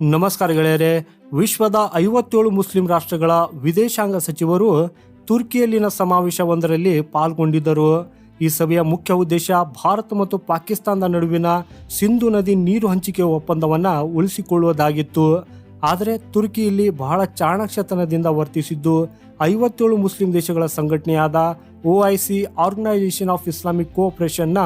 ನಮಸ್ಕಾರ ಗೆಳೆಯರೆ. ವಿಶ್ವದ ಐವತ್ತೇಳು ಮುಸ್ಲಿಂ ರಾಷ್ಟ್ರಗಳ ವಿದೇಶಾಂಗ ಸಚಿವರು ತುರ್ಕಿಯಲ್ಲಿನ ಸಮಾವೇಶವೊಂದರಲ್ಲಿ ಪಾಲ್ಗೊಂಡಿದ್ದರು. ಈ ಸಭೆಯ ಮುಖ್ಯ ಉದ್ದೇಶ ಭಾರತ ಮತ್ತು ಪಾಕಿಸ್ತಾನದ ನಡುವಿನ ಸಿಂಧು ನದಿ ನೀರು ಹಂಚಿಕೆ ಒಪ್ಪಂದವನ್ನು ಉಳಿಸಿಕೊಳ್ಳುವುದಾಗಿತ್ತು. ಆದರೆ ತುರ್ಕಿಯಲ್ಲಿ ಬಹಳ ಚಾಣಾಕ್ಷತನದಿಂದ ವರ್ತಿಸಿದ್ದು, ಐವತ್ತೇಳು ಮುಸ್ಲಿಂ ದೇಶಗಳ ಸಂಘಟನೆಯಾದ ಒಐಸಿ ಆರ್ಗನೈಸೇಷನ್ ಆಫ್ ಇಸ್ಲಾಮಿಕ್ ಕೋಆಪರೇಷನ್ನ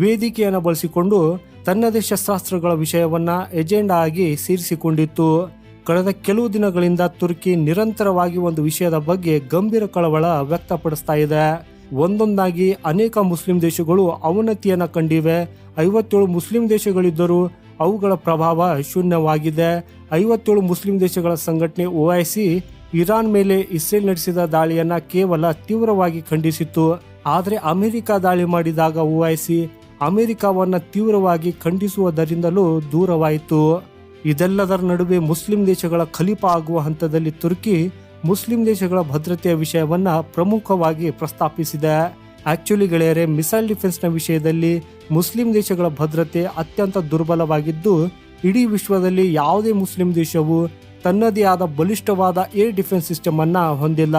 ವೇದಿಕೆಯನ್ನು ಬಳಸಿಕೊಂಡು ತನ್ನದೇ ಶಸ್ತ್ರಾಸ್ತ್ರಗಳ ವಿಷಯವನ್ನ ಎಜೆಂಡಾ ಆಗಿ ಸೇರಿಸಿಕೊಂಡಿತ್ತು. ಕಳೆದ ಕೆಲವು ದಿನಗಳಿಂದ ತುರ್ಕಿ ನಿರಂತರವಾಗಿ ಒಂದು ವಿಷಯದ ಬಗ್ಗೆ ಗಂಭೀರ ಕಳವಳ ವ್ಯಕ್ತಪಡಿಸ್ತಾ ಇದೆ. ಒಂದೊಂದಾಗಿ ಅನೇಕ ಮುಸ್ಲಿಂ ದೇಶಗಳು ಅವನತಿಯನ್ನ ಕಂಡಿವೆ. ಐವತ್ತೇಳು ಮುಸ್ಲಿಂ ದೇಶಗಳಿದ್ದರೂ ಅವುಗಳ ಪ್ರಭಾವ ಶೂನ್ಯವಾಗಿದೆ. ಐವತ್ತೇಳು ಮುಸ್ಲಿಂ ದೇಶಗಳ ಸಂಘಟನೆ ಒಐಸಿ ಇರಾನ್ ಮೇಲೆ ಇಸ್ರೇಲ್ ನಡೆಸಿದ ದಾಳಿಯನ್ನ ಕೇವಲ ತೀವ್ರವಾಗಿ ಖಂಡಿಸಿತ್ತು. ಆದರೆ ಅಮೆರಿಕ ದಾಳಿ ಮಾಡಿದಾಗ ಒಐಸಿ ಅಮೆರಿಕವನ್ನ ತೀವ್ರವಾಗಿ ಖಂಡಿಸುವುದರಿಂದಲೂ ದೂರವಾಯಿತು. ಇದೆಲ್ಲದರ ನಡುವೆ ಮುಸ್ಲಿಂ ದೇಶಗಳ ಖಲೀಫ ಆಗುವ ಹಂತದಲ್ಲಿ ತುರ್ಕಿ ಮುಸ್ಲಿಂ ದೇಶಗಳ ಭದ್ರತೆಯ ವಿಷಯವನ್ನ ಪ್ರಮುಖವಾಗಿ ಪ್ರಸ್ತಾಪಿಸಿದೆ. ಆಕ್ಚುಲಿ ಗೆಳೆಯರೆ, ಮಿಸೈಲ್ ಡಿಫೆನ್ಸ್ನ ವಿಷಯದಲ್ಲಿ ಮುಸ್ಲಿಂ ದೇಶಗಳ ಭದ್ರತೆ ಅತ್ಯಂತ ದುರ್ಬಲವಾಗಿದ್ದು, ಇಡೀ ವಿಶ್ವದಲ್ಲಿ ಯಾವುದೇ ಮುಸ್ಲಿಂ ದೇಶವು ತನ್ನದೇ ಆದ ಬಲಿಷ್ಠವಾದ ಏರ್ ಡಿಫೆನ್ಸ್ ಸಿಸ್ಟಮ್ ಅನ್ನ ಹೊಂದಿಲ್ಲ.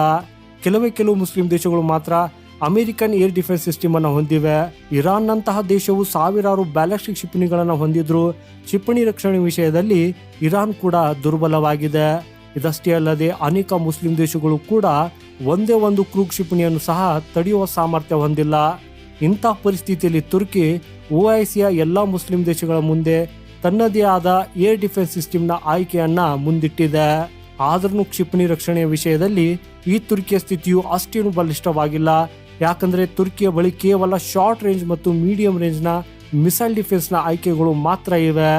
ಕೆಲವೇ ಕೆಲವು ಮುಸ್ಲಿಂ ದೇಶಗಳು ಮಾತ್ರ ಅಮೆರಿಕನ್ ಏರ್ ಡಿಫೆನ್ಸ್ ಸಿಸ್ಟಮ್ ಅನ್ನು ಹೊಂದಿವೆ. ಇರಾನ್ ನಂತಹ ದೇಶವು ಸಾವಿರಾರು ಬ್ಯಾಲಿಸ್ಟಿಕ್ ಕ್ಷಿಪಣಿಗಳನ್ನು ಹೊಂದಿದ್ರು ಕ್ಷಿಪಣಿ ರಕ್ಷಣೆ ವಿಷಯದಲ್ಲಿ ಇರಾನ್ ಕೂಡ ದುರ್ಬಲವಾಗಿದೆ. ಇದಷ್ಟೇ ಅಲ್ಲದೆ ಅನೇಕ ಮುಸ್ಲಿಂ ದೇಶಗಳು ಕೂಡ ಒಂದೇ ಒಂದು ಕ್ರೂ ಕ್ಷಿಪಣಿಯನ್ನು ಸಹ ತಡೆಯುವ ಸಾಮರ್ಥ್ಯ ಹೊಂದಿಲ್ಲ. ಇಂತಹ ಪರಿಸ್ಥಿತಿಯಲ್ಲಿ ತುರ್ಕಿ, ಓಐಸಿಯ ಎಲ್ಲ ಮುಸ್ಲಿಂ ದೇಶಗಳ ಮುಂದೆ ತನ್ನದೇ ಆದ ಏರ್ ಡಿಫೆನ್ಸ್ ಸಿಸ್ಟಮ್ನ ಆಯ್ಕೆಯನ್ನ ಮುಂದಿಟ್ಟಿದೆ. ಆದ್ರೂ ಕ್ಷಿಪಣಿ ರಕ್ಷಣೆಯ ವಿಷಯದಲ್ಲಿ ಈ ತುರ್ಕಿಯ ಸ್ಥಿತಿಯು ಅಷ್ಟೇನು ಬಲಿಷ್ಠವಾಗಿಲ್ಲ. ಯಾಕಂದ್ರೆ ತುರ್ಕಿಯ ಬಳಿ ಕೇವಲ ಶಾರ್ಟ್ ರೇಂಜ್ ಮತ್ತು ಮೀಡಿಯಂ ರೇಂಜ್ನ ಮಿಸೈಲ್ ಡಿಫೆನ್ಸ್ನ ಆಯ್ಕೆಗಳು ಮಾತ್ರ ಇವೆ.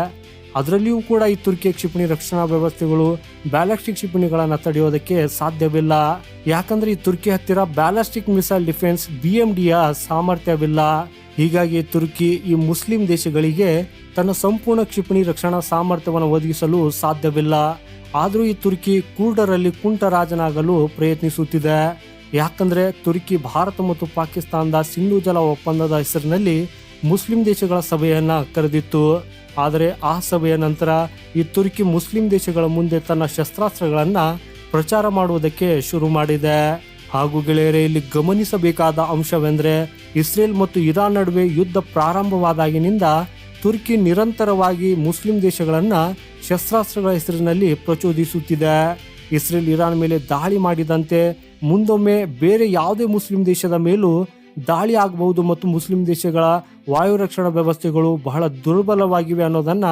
ಅದರಲ್ಲಿಯೂ ಕೂಡ ಈ ತುರ್ಕಿಯ ಕ್ಷಿಪಣಿ ರಕ್ಷಣಾ ವ್ಯವಸ್ಥೆಗಳು ಬ್ಯಾಲಿಸ್ಟಿಕ್ ಕ್ಷಿಪಣಿಗಳನ್ನು ತಡೆಯೋದಕ್ಕೆ ಸಾಧ್ಯವಿಲ್ಲ. ಯಾಕಂದ್ರೆ ಈ ತುರ್ಕಿ ಹತ್ತಿರ ballistic missile defence B M ಡಿಯ ಸಾಮರ್ಥ್ಯವಿಲ್ಲ. ಹೀಗಾಗಿ ತುರ್ಕಿ ಈ ಮುಸ್ಲಿಂ ದೇಶಗಳಿಗೆ ತನ್ನ ಸಂಪೂರ್ಣ ಕ್ಷಿಪಣಿ ರಕ್ಷಣಾ ಸಾಮರ್ಥ್ಯವನ್ನು ಒದಗಿಸಲು ಸಾಧ್ಯವಿಲ್ಲ. ಆದರೂ ಈ ತುರ್ಕಿ ಕುರ್ಡರಲ್ಲಿ ಕುಂಟರಾಜನಾಗಲು ಪ್ರಯತ್ನಿಸುತ್ತಿದೆ. ಯಾಕಂದ್ರೆ ತುರ್ಕಿ, ಭಾರತ ಮತ್ತು ಪಾಕಿಸ್ತಾನದ ಸಿಂಧು ಜಲ ಒಪ್ಪಂದದ ಹೆಸರಿನಲ್ಲಿ ಮುಸ್ಲಿಂ ದೇಶಗಳ ಸಭೆಯನ್ನ ಕರೆದಿತ್ತು. ಆದರೆ ಆ ಸಭೆಯ ನಂತರ ಈ ತುರ್ಕಿ ಮುಸ್ಲಿಂ ದೇಶಗಳ ಮುಂದೆ ತನ್ನ ಶಸ್ತ್ರಾಸ್ತ್ರಗಳನ್ನ ಪ್ರಚಾರ ಮಾಡುವುದಕ್ಕೆ ಶುರು ಮಾಡಿದೆ. ಹಾಗೂ ಗೆಳೆಯರೆ, ಇಲ್ಲಿ ಗಮನಿಸಬೇಕಾದ ಅಂಶವೆಂದರೆ ಇಸ್ರೇಲ್ ಮತ್ತು ಇರಾನ್ ನಡುವೆ ಯುದ್ಧ ಪ್ರಾರಂಭವಾದಾಗಿನಿಂದ ತುರ್ಕಿ ನಿರಂತರವಾಗಿ ಮುಸ್ಲಿಂ ದೇಶಗಳನ್ನು ಶಸ್ತ್ರಾಸ್ತ್ರಗಳ ಹೆಸರಿನಲ್ಲಿ ಪ್ರಚೋದಿಸುತ್ತಿದೆ. ಇಸ್ರೇಲ್, ಇರಾನ್ ಮೇಲೆ ದಾಳಿ ಮಾಡಿದಂತೆ ಮುಂದೊಮ್ಮೆ ಬೇರೆ ಯಾವುದೇ ಮುಸ್ಲಿಂ ದೇಶದ ಮೇಲೂ ದಾಳಿ ಆಗಬಹುದು ಮತ್ತು ಮುಸ್ಲಿಂ ದೇಶಗಳ ವಾಯು ರಕ್ಷಣಾ ವ್ಯವಸ್ಥೆಗಳು ಬಹಳ ದುರ್ಬಲವಾಗಿವೆ ಅನ್ನೋದನ್ನ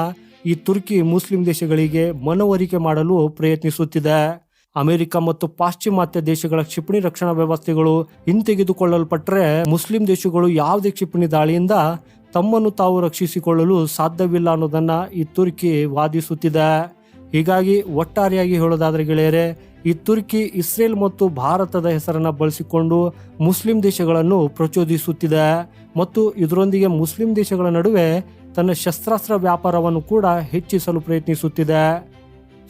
ಈ ತುರ್ಕಿ ಮುಸ್ಲಿಂ ದೇಶಗಳಿಗೆ ಮನವರಿಕೆ ಮಾಡಲು ಪ್ರಯತ್ನಿಸುತ್ತಿದೆ. ಅಮೆರಿಕ ಮತ್ತು ಪಾಶ್ಚಿಮಾತ್ಯ ದೇಶಗಳ ಕ್ಷಿಪಣಿ ರಕ್ಷಣಾ ವ್ಯವಸ್ಥೆಗಳು ಹಿಂತೆಗೆದುಕೊಳ್ಳಲ್ಪಟ್ಟರೆ ಮುಸ್ಲಿಂ ದೇಶಗಳು ಯಾವುದೇ ಕ್ಷಿಪಣಿ ದಾಳಿಯಿಂದ ತಮ್ಮನ್ನು ತಾವು ರಕ್ಷಿಸಿಕೊಳ್ಳಲು ಸಾಧ್ಯವಿಲ್ಲ ಅನ್ನೋದನ್ನ ಈ ತುರ್ಕಿ ವಾದಿಸುತ್ತಿದೆ. ಹೀಗಾಗಿ ಒಟ್ಟಾರೆಯಾಗಿ ಹೇಳೋದಾದರೆ ಗೆಳೆಯರೆ, ಈ ತುರ್ಕಿ, ಇಸ್ರೇಲ್ ಮತ್ತು ಭಾರತದ ಹೆಸರನ್ನ ಬಳಸಿಕೊಂಡು ಮುಸ್ಲಿಂ ದೇಶಗಳನ್ನು ಪ್ರಚೋದಿಸುತ್ತಿದೆ ಮತ್ತು ಇದರೊಂದಿಗೆ ಮುಸ್ಲಿಂ ದೇಶಗಳ ನಡುವೆ ತನ್ನ ಶಸ್ತ್ರಾಸ್ತ್ರ ವ್ಯಾಪಾರವನ್ನು ಕೂಡ ಹೆಚ್ಚಿಸಲು ಪ್ರಯತ್ನಿಸುತ್ತಿದೆ.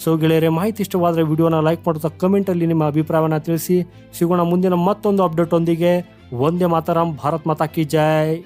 ಸೊ ಗೆಳೆಯರೆ, ಮಾಹಿತಿ ಇಷ್ಟವಾದರೆ ವಿಡಿಯೋನ ಲೈಕ್ ಮಾಡುತ್ತಾ ಕಮೆಂಟಲ್ಲಿ ನಿಮ್ಮ ಅಭಿಪ್ರಾಯವನ್ನು ತಿಳಿಸಿ. ಸಿಗೋಣ ಮುಂದಿನ ಮತ್ತೊಂದು ಅಪ್ಡೇಟ್ ಒಂದಿಗೆ ಒಂದೇ ಮಾತಾರಾಮ್ ಭಾರತ್ ಮಾತಾ ಕಿ ಜೈ.